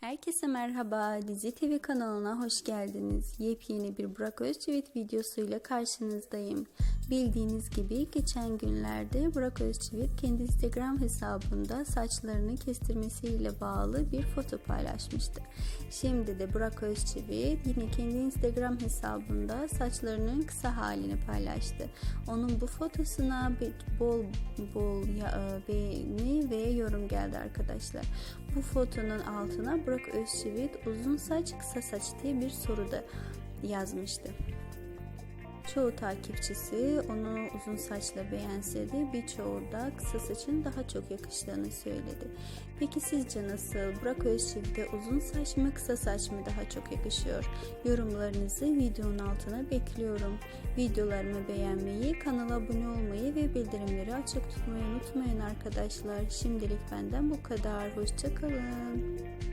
Herkese merhaba, Dizi TV kanalına hoş geldiniz. Yepyeni bir Burak Özçivit videosuyla karşınızdayım. Bildiğiniz gibi geçen günlerde Burak Özçivit kendi Instagram hesabında saçlarını kestirmesiyle bağlı bir foto paylaşmıştı. Şimdi de Burak Özçivit yine kendi Instagram hesabında saçlarının kısa halini paylaştı. Onun bu fotosuna bol bol beğeni ve yorum geldi arkadaşlar. Bu fotonun altına Burak Özçivit uzun saç kısa saç diye bir soru da yazmıştı. Çoğu takipçisi onu uzun saçla beğense de birçoğu da kısa saçın daha çok yakıştığını söyledi. Peki sizce nasıl? Burak Özçivit'e uzun saç mı kısa saç mı daha çok yakışıyor? Yorumlarınızı videonun altına bekliyorum. Videolarımı beğenmeyi, kanala abone olmayı ve bildirimleri açık tutmayı unutmayın arkadaşlar. Şimdilik benden bu kadar. Hoşçakalın.